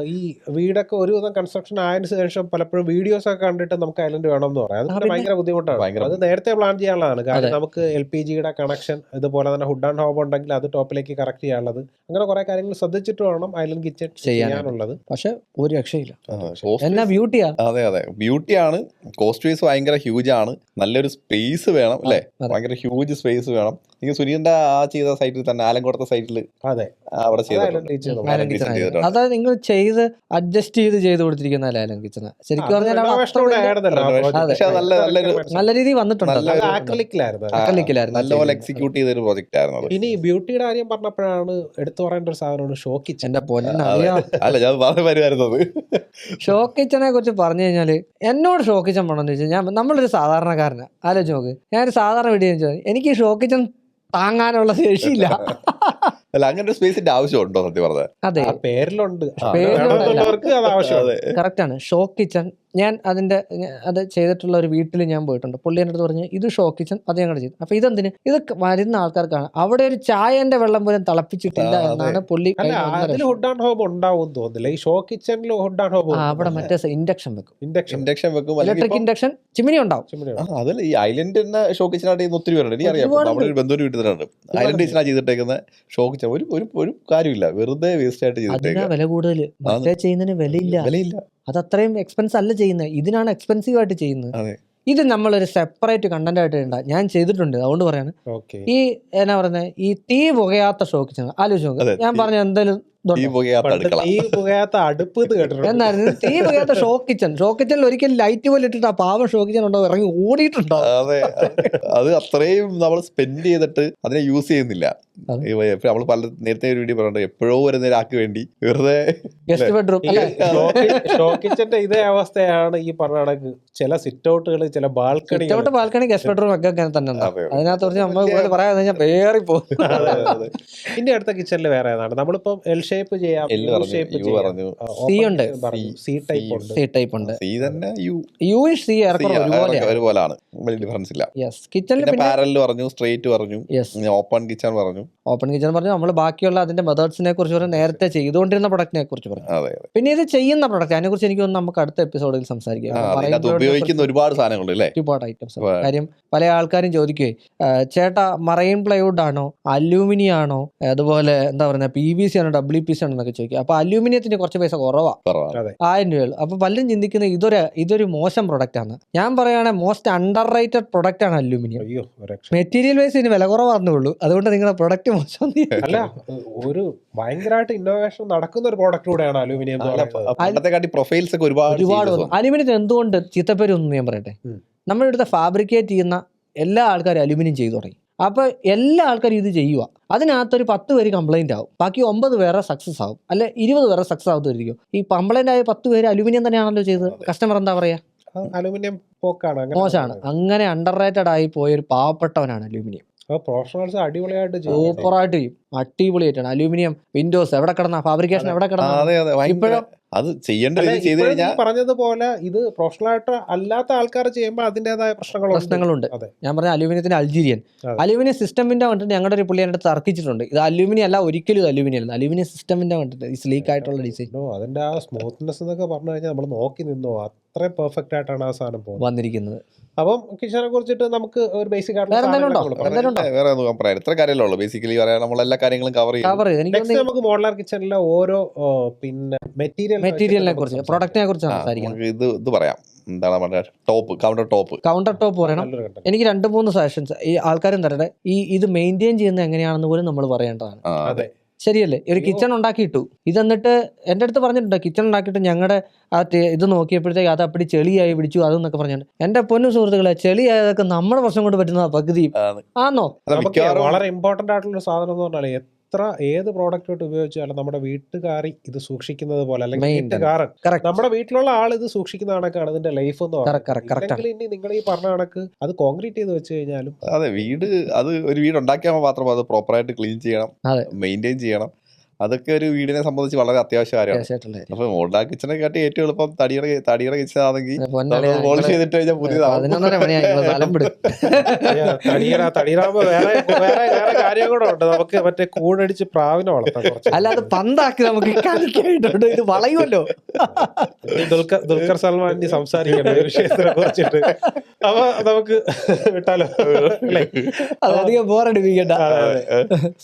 ഈ വീടൊക്കെ ഒരു വിധം കൺസ്ട്രക്ഷൻ ആയതിനു ശേഷം പലപ്പോഴും വീഡിയോസ് ഒക്കെ കണ്ടിട്ട് നമുക്ക് ഐലൻഡ് വേണം എന്ന് പറയാം. അത് ഭയങ്കര ബുദ്ധിമുട്ടാണ്. അത് നേരത്തെ പ്ലാൻ ചെയ്യാനുള്ളതാണ്. കാരണം. നമുക്ക് എൽ പി ജിയുടെ കണക്ഷൻ ഇതുപോലെ തന്നെ ഹുഡ് ആൻഡ് ഹോബ് ഉണ്ടെങ്കിൽ അത് ടോപ്പിലേക്ക് കറക്റ്റ് ചെയ്യാനുള്ളത്. അങ്ങനെ കുറെ കാര്യങ്ങൾ ശ്രദ്ധിച്ചിട്ട് വേണം ഐലൻഡ് കിച്ചൺ. ചെയ്യാനുള്ളത്. പക്ഷെ ഒരു രക്ഷയില്ല. എന്നാ ബ്യൂട്ടിയാ അതെ അതെ. ബ്യൂട്ടിയാണ് കോസ്റ്റ് വൈസ് ഭയങ്കര ഹ്യൂജ് ആണ്. നല്ലൊരു സ്പേസ് വേണം അല്ലേ? ഭയങ്കര ഹ്യൂജ് സ്പേസ് വേണം. എനിക്ക് സുനിയന്റെ ആ ചെയ്ത സൈറ്റിൽ തന്നെ ആലങ്കോടത്തെ സൈറ്റിൽ അതെ. അവിടെ ചെയ്തിട്ടുണ്ട്. അതായത് നിങ്ങൾ ചെയ്ത് അഡ്ജസ്റ്റ് ചെയ്ത് ചെയ്ത് കൊടുത്തിരിക്കുന്ന ആലം കിച്ചൺ? ശരിക്കും പറഞ്ഞാൽ നല്ല നല്ല രീതിയിൽ വന്നിട്ടുണ്ട്. നല്ലപോലെ എക്സിക്യൂട്ട് ചെയ്ത ഒരു പ്രോജക്റ്റ് ആയിരുന്നു ഇനി ബ്യൂട്ടിയുടെ കാര്യം പറഞ്ഞപ്പോഴാണ് എടുത്തു പറയേണ്ട ഒരു സാധനമാണ് ഷോ കിച്ചൺ എന്റെ അല്ല ഞാൻ വരുമായിരുന്നത് ഷോ കിച്ചനെ കുറിച്ച് പറഞ്ഞു കഴിഞ്ഞാൽ എന്നോട് ഷോ കിച്ചൺ പണമെന്ന് വെച്ചാൽ ഞാൻ നമ്മളൊരു സാധാരണക്കാരനാ. ആലോചിച്ച് നോക്ക്. ഞാനൊരു സാധാരണ വീഡിയോ ചോദിച്ചു. എനിക്ക് ഷോ കിച്ചൺ താങ്ങാനുള്ള ശേഷിയില്ല. അല്ല അങ്ങനെ ഒരു സ്പേസിന്റെ ആവശ്യമുണ്ടോ സത്യം പറഞ്ഞത് അതെ. ആ പേരിലുണ്ട്. അതെ കറക്റ്റ് ആണ് ഷോ കിച്ചൺ ഞാൻ അതിന്റെ അത് ചെയ്തിട്ടുള്ള ഒരു വീട്ടിൽ ഞാൻ പോയിട്ടുണ്ട്. പുള്ളി എന്റെ അടുത്ത് പറഞ്ഞു ഇത് ഷോ കിച്ചൺ അത് ഞങ്ങൾ ചെയ്തു. അപ്പൊ ഇതെന്തിന്? ഇത് വരുന്ന ആൾക്കാർക്കാണ് അവിടെ ഒരു ചായന്റെ വെള്ളം പോലും തിളപ്പിച്ചിട്ടില്ല എന്നാണ് പുള്ളി ഹുഡ് ആൻഡ് ഹോബ് ഉണ്ടാവും തോന്നില്ല ഈ ഷോ കിച്ചണിൽ ഹുഡ് ആൻഡ് ഹോബ് ആ, അവിടെ മറ്റേ ഇൻഡക്ഷൻ വെക്കും. ഇൻഡക്ഷൻ ഇൻഡക്ഷൻ വെക്കും. ഇലക്ട്രിക് ഇൻഡക്ഷൻ ചിമിനി ഉണ്ടാവും. ഈ ഐലൻഡ് ഷോ ഒത്തിരി പേരുണ്ട്. എനിക്ക് അറിയാം ഒരുപാടുണ്ട്. ഒരു വീട്ടിലുണ്ട് ഐലൻഡ് കിച്ചനാ ചെയ്തിട്ടേക്കുന്ന ഷോ കിച്ചൻ ഒരു ഒരു കാര്യമില്ല. വെറുതെ വേസ്റ്റ് ആയിട്ട് ചെയ്തിട്ട് ചെയ്തിട്ടേക്കുക വില കൂടുതൽ മറ്റേ ചെയ്യുന്നതിന് വിലയില്ല. വിലയില്ല. അത് അത്രയും എക്സ്പെൻസ് അല്ല ചെയ്യുന്നത് ഇതിനാണ് എക്സ്പെൻസീവ് ആയിട്ട് ചെയ്യുന്നത്. ഇത് നമ്മളൊരു സെപ്പറേറ്റ് കണ്ടന്റ് ആയിട്ട് ഇടണ്ട. ഞാൻ ചെയ്തിട്ടുണ്ട്. അതുകൊണ്ട് പറയാണ്. ഈ എന്നാ പറയുന്നത് ഈ തീ പുകയാത്ത ഷോക്ക് ആലോചിച്ച് അതെ, ഞാൻ പറഞ്ഞ എന്തെങ്കിലും എന്നായിരുന്നു? തീ പുകയാത്ത ഷോ കിച്ചൺ ഷോ കിച്ചണിൽ ഒരിക്കലും ലൈറ്റ് പോലെ ഇട്ടിട്ട് ആ പാവം ഷോ കിച്ചൺ ഉണ്ടോ ഇറങ്ങി ഓടിയിട്ടുണ്ടോ? അതെ അത് അത്രയും നമ്മൾ സ്പെൻഡ് ചെയ്തിട്ട് അതിനെ യൂസ് ചെയ്യുന്നില്ല. നമ്മൾ പല നേരത്തെ ഒരു വീഡിയോ പറഞ്ഞു എപ്പോഴോ വരുന്ന ഒരാൾക്ക് വേണ്ടി. വെറുതെ ഗസ്റ്റ് ബെഡ്റൂം ഷോ കിച്ചന്റെ ഇതേ അവസ്ഥയാണ് ഈ പറഞ്ഞ കണക്ക്. ചില സിറ്റ് ഔട്ടുകൾ ചില ബാൽക്കണികൾ sit out balcony guest bedroom ഒക്കെ അങ്ങനെ തന്നെ. അതിനകത്ത് കുറച്ച് നമ്മൾ പറയാൻ കഴിഞ്ഞാൽ വേറി പോകും ഇതിന്റെ അടുത്ത കിച്ചണിൽ വേറെ ഏതാണ്? നമ്മളിപ്പം എൽ ഷേപ്പ് ചെയ്യാം യു പറഞ്ഞു ഷേപ്പ് പറഞ്ഞു. C ഉണ്ട്. സി ടൈപ്പ് ഉണ്ട്. സി ടൈപ്പ് ഉണ്ട്. സി തന്നെ യു യു സി ഒരുപോലെയാണ് വലിയ ഡിഫറൻസ് ഇല്ല. യെസ് കിച്ചണിൽ പാരലിൽ പറഞ്ഞു സ്ട്രേറ്റ് പറഞ്ഞു. ഓപ്പൺ കിച്ചൺ പറഞ്ഞു. ഓപ്പൺ കിച്ചൺ പറഞ്ഞു നമ്മൾ ബാക്കിയുള്ള അതിന്റെ മെത്തേഡ്സിനെ കുറിച്ച് പറഞ്ഞു നേരത്തെ ചെയ്തുകൊണ്ടിരുന്ന പ്രൊഡക്റ്റിനെ കുറിച്ച് പറഞ്ഞു. പിന്നെ ഇത് ചെയ്യുന്ന പ്രൊഡക്റ്റ് അതിനെ കുറിച്ച് എനിക്ക് തോന്നുന്നു നമുക്ക് അടുത്ത എപ്പിസോഡിൽ സംസാരിക്കാം. ഉപയോഗിക്കുന്ന ഒരുപാട് സാധനങ്ങളുണ്ട് ഒരുപാട് ഐറ്റംസ്. കാര്യം പല ആൾക്കാരും ചോദിക്കുകയെ ചേട്ടാ മറൈൻ പ്ലൈവുഡ് ആണോ? അലൂമിനിയം ആണോ? അതുപോലെ എന്താ പറയുക പി വി സി ആണോ? ഡബ്ല്യു പി സി ആണോ എന്നൊക്കെ ചോദിക്കുക അപ്പൊ അലൂമിനിയത്തിന് കുറച്ച് പൈസ കുറവാ. കുറവാണ്. ആയിരം രൂപ അപ്പൊ പലരും ചിന്തിക്കുന്ന ഇതൊരു ഇതൊരു മോശം പ്രൊഡക്റ്റ് ആണ്. ഞാൻ പറയുകയാണെങ്കിൽ മോസ്റ്റ് അണ്ടർ റേറ്റഡ് പ്രൊഡക്റ്റ് ആണ് അലൂമിനിയം. മെറ്റീരിയൽ വൈസ് ഇതിന് വില കുറവാണെന്നേ ഉള്ളൂ. അതുകൊണ്ട് നിങ്ങളുടെ പ്രൊഡക്റ്റ് മോശം അല്ല ഒരു ഭയങ്കരമായിട്ട് ഇന്നോവേഷൻ നടക്കുന്ന ഒരു പ്രോഡക്റ്റ് കൂടെയാണ് അലൂമിനിയം പ്രൊഫൈൽസ് ഒക്കെ ഒരുപാട്. അലുമിനിയത്തിന് എന്തുകൊണ്ട് ചീത്തപ്പേര് ഒന്നും ഞാൻ പറയട്ടെ? അടുത്ത് ഫാബ്രിക്കേറ്റ് ചെയ്യുന്ന എല്ലാ ആൾക്കാരും അലുമിനിയം ചെയ്തു തുടങ്ങി. അപ്പൊ എല്ലാ ആൾക്കാരും ഇത് ചെയ്യുക അതിനകത്തൊരു പത്ത് പേര് കംപ്ലൈന്റ് ആവും. ബാക്കി ഒമ്പത് പേരെ സക്സസ് ആവും. അല്ലെ ഇരുപത് പേരെ സക്സസ് ആവത്തിരിക്കും ഈ കംപ്ലൈന്റ് ആയ പത്ത് പേര് അലുമിനിയം തന്നെയാണല്ലോ ചെയ്തത്. കസ്റ്റമർ എന്താ പറയാ? അലുമിനിയം പോക്കാണ്. അങ്ങനെ മോശമാണ്. അങ്ങനെ അണ്ടർ റേറ്റഡ് ആയി പോയ ഒരു പാവപ്പെട്ടവനാണ് അലൂമിനിയം. പ്രൊഫഷണൽസ് അടിപൊളിയായിട്ട് ചെയ്യും സൂപ്പറായിട്ട് ചെയ്യും. അടിപൊളിയായിട്ടാണ്. അലൂമിനിയം വിൻഡോസ് എവിടെ കിടന്ന? ഫാബ്രിക്കേഷൻ എവിടെ കിടന്ന? അതെ അതെ. ഭയങ്കര ഇപ്പോഴും അത് ചെയ്യേണ്ട രീതി ചെയ്ത് കഴിഞ്ഞാൽ പറഞ്ഞതുപോലെ ഇത് പ്രൊഫഷണൽ ആയിട്ട് അല്ലാത്ത ആൾക്കാർ ചെയ്യുമ്പോൾ അതിന്റെതായ പ്രശ്നങ്ങൾ പ്രശ്നങ്ങളുണ്ട്. ഞാൻ പറഞ്ഞ അലൂമിനിയത്തിന് അൽജീരിയൻ. അലൂമിനിയം സിസ്റ്റമിന്റെ കണ്ടിട്ട് ഞങ്ങളുടെ ഒരു പുള്ളി എന്റെ തർക്കിച്ചിട്ടുണ്ട്. ഇത് അലൂമിനിയം അല്ല ഒരിക്കലും ഇത് അലൂമിനിയം അല്ല. അലൂമിനിയം സിസ്റ്റമിന്റെ കണ്ടിട്ട് ഈ സ്ലീക്ക് ആയിട്ടുള്ള ഡിസൈൻ ഓ, അതിന്റെ ആ സ്മൂത്ത്നെസ് എന്നൊക്കെ പറഞ്ഞു കഴിഞ്ഞാൽ നമ്മൾ നോക്കി നിന്നോ അത്രയും പെർഫെക്റ്റ് ആയിട്ടാണ് ആ സാധനം പോകുന്നത്. വന്നിരിക്കുന്നത്. അപ്പം കിഷനെ കുറിച്ചിട്ട് നമുക്ക് ഒരു ബേസിക് വേറെ എന്തെങ്കിലും ഉണ്ടോ? ആയിട്ടുള്ള ഉണ്ടോ? വേറെ ഒന്നും പറയാം ഇത്ര കാര്യമല്ലേ ഉള്ളൂ. ബേസിക്കലി പറയാൻ നമ്മൾ എല്ലാ കാര്യങ്ങളും കവർ ചെയ്യും. കവർ നെക്സ്റ്റ് നമുക്ക് മോഡലാർ കിച്ചണിലെ ഓരോ പിന്നെ മെറ്റീരിയൽ മെറ്റീരിയലിനെ കുറിച്ച് പ്രൊഡക്റ്റിനെ കുറിച്ച് സംസാരിക്കാം ഇത് ഇത് പറയാം. എന്താണ് നമ്മുടെ top counter top counter top പറയണം. എനിക്ക് രണ്ട് മൂന്ന് സജഷൻസ് ഈ ആൾക്കാരും തരട്ടെ. ഈ ഇത് മെയിന്റെയിൻ ചെയ്യുന്നത് എങ്ങനെയാണെന്ന് പോലും നമ്മൾ പറയേണ്ടതാണ്. അതെ. ശരിയല്ലേ ഒരു. കിച്ചൺ ഉണ്ടാക്കിയിട്ടു ഇത് എന്നിട്ട് എന്റെ അടുത്ത് പറഞ്ഞിട്ടുണ്ട് കിച്ചൺ ഉണ്ടാക്കിയിട്ട് ഞങ്ങളുടെ ആ ഇത് നോക്കിയപ്പോഴത്തേക്ക് അത് അപ്പടി ചെളിയായി പിടിച്ചു അതെന്നൊക്കെ പറഞ്ഞിട്ടുണ്ട് എന്റെ പൊന്നു സുഹൃത്തുക്കളെ ചെളിയായതൊക്കെ നമ്മുടെ വർഷം കൊണ്ട് പറ്റുന്ന പകുതി ആണ്. വളരെ ഇമ്പോർട്ടന്റ് ആയിട്ടുള്ള ഒരു സാധനം എന്ന് പറഞ്ഞാൽ എത്ര ഏത് പ്രോഡക്റ്റ് ആയിട്ട് ഉപയോഗിച്ചാലും നമ്മുടെ വീട്ടുകാരി ഇത് സൂക്ഷിക്കുന്നത് പോലെ അല്ലെങ്കിൽ വീട്ടുകാരൻ. നമ്മുടെ വീട്ടിലുള്ള ആൾ ഇത് സൂക്ഷിക്കുന്ന കണക്കാണ് ഇതിന്റെ ലൈഫ് എന്ന് ഇല്ലെങ്കിൽ ഇനി നിങ്ങൾ ഈ പറഞ്ഞ കണക്ക് അത് കോൺക്രീറ്റ് ചെയ്ത് വെച്ച് കഴിഞ്ഞാലും അതെ വീട് അത് ഒരു വീട് ഉണ്ടാക്കിയാൽ മാത്രം അത് പ്രോപ്പറായിട്ട് ക്ലീൻ ചെയ്യണം. മെയിന്റെയിൻ ചെയ്യണം. അതൊക്കെ ഒരു വീടിനെ സംബന്ധിച്ച് വളരെ അത്യാവശ്യ കാര്യമാണ്. അപ്പൊ മോഡാ കിച്ചനെ കാട്ടി ഏറ്റവും എളുപ്പം തടിയുടെ തടിയുടെ കിച്ചൺ ആണെങ്കിൽ പോളിഷ് ചെയ്തിട്ട് കഴിഞ്ഞാൽ പുതിയതാണ് നമുക്ക് മറ്റേ കൂടടിച്ച് പ്രാവിനെ വളർത്താം കുറച്ച്. അല്ല അത് പന്താക്കി നമുക്ക് കളിക്കായിട്ടുണ്ട് ഇത് വളയുമല്ലോ. ദുൽഖർ സൽമാൻ സംസാരിക്കണം ഈ വിഷയത്തിനെ കുറിച്ചിട്ട്. അപ്പൊ നമുക്ക് വിട്ടാലോ? അല്ലേ? അതധികം ബോറടിപ്പിക്കണ്ട.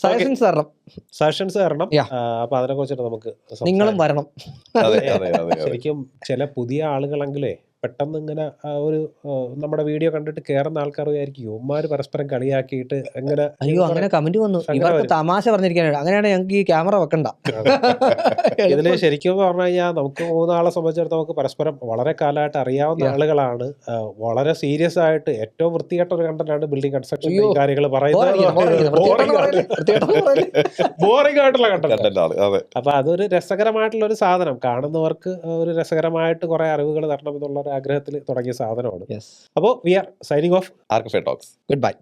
സജഷൻസ് തരണം സജഷൻസ്. ആ, അപ്പൊ അതിനെ കുറിച്ചിട്ട് നമുക്ക് നിങ്ങളും വരണം. ശരിക്കും ചില പുതിയ ആളുകളെങ്കിലേ പെട്ടെന്ന് ഇങ്ങനെ ആ ഒരു നമ്മുടെ വീഡിയോ കണ്ടിട്ട് കേറുന്ന ആൾക്കാർ വിചാരിക്കും ഉമ്മാര് പരസ്പരം കളിയാക്കിയിട്ട് എങ്ങനെ അയ്യോ അങ്ങനെ കമന്റ് വന്നു. ഇവർക്ക് തമാശ പറഞ്ഞിരിക്കാനാണ് അങ്ങനെയാണ് ഞങ്ങൾക്ക് ഈ ക്യാമറ വെക്കണ്ട. ഇതിൽ ശരിക്കും പറഞ്ഞു കഴിഞ്ഞാൽ നമുക്ക് മൂന്നാളെ സംബന്ധിച്ചിടത്തോളം നമുക്ക് പരസ്പരം വളരെ കാലമായിട്ട് അറിയാവുന്ന ആളുകളാണ്. വളരെ സീരിയസ് ആയിട്ട് ഏറ്റവും വൃത്തികെട്ട ഒരു കണ്ടന്റാണ് ബിൽഡിംഗ് കൺസ്ട്രക്ഷൻ കാര്യങ്ങൾ പറയുന്നത്? ബോറിംഗ് ആയിട്ടുള്ള കണ്ടന്റ്. അതെ. അപ്പൊ അതൊരു രസകരമായിട്ടുള്ള ഒരു സാധനം. കാണുന്നവർക്ക് ഒരു രസകരമായിട്ട് കുറെ അറിവുകൾ തരണം എന്നുള്ള ഒരു ആഗ്രഹത്തിൽ തുടങ്ങിയ സാധനമാണ്. അപ്പോൾ we are signing off arch cafe talks Goodbye.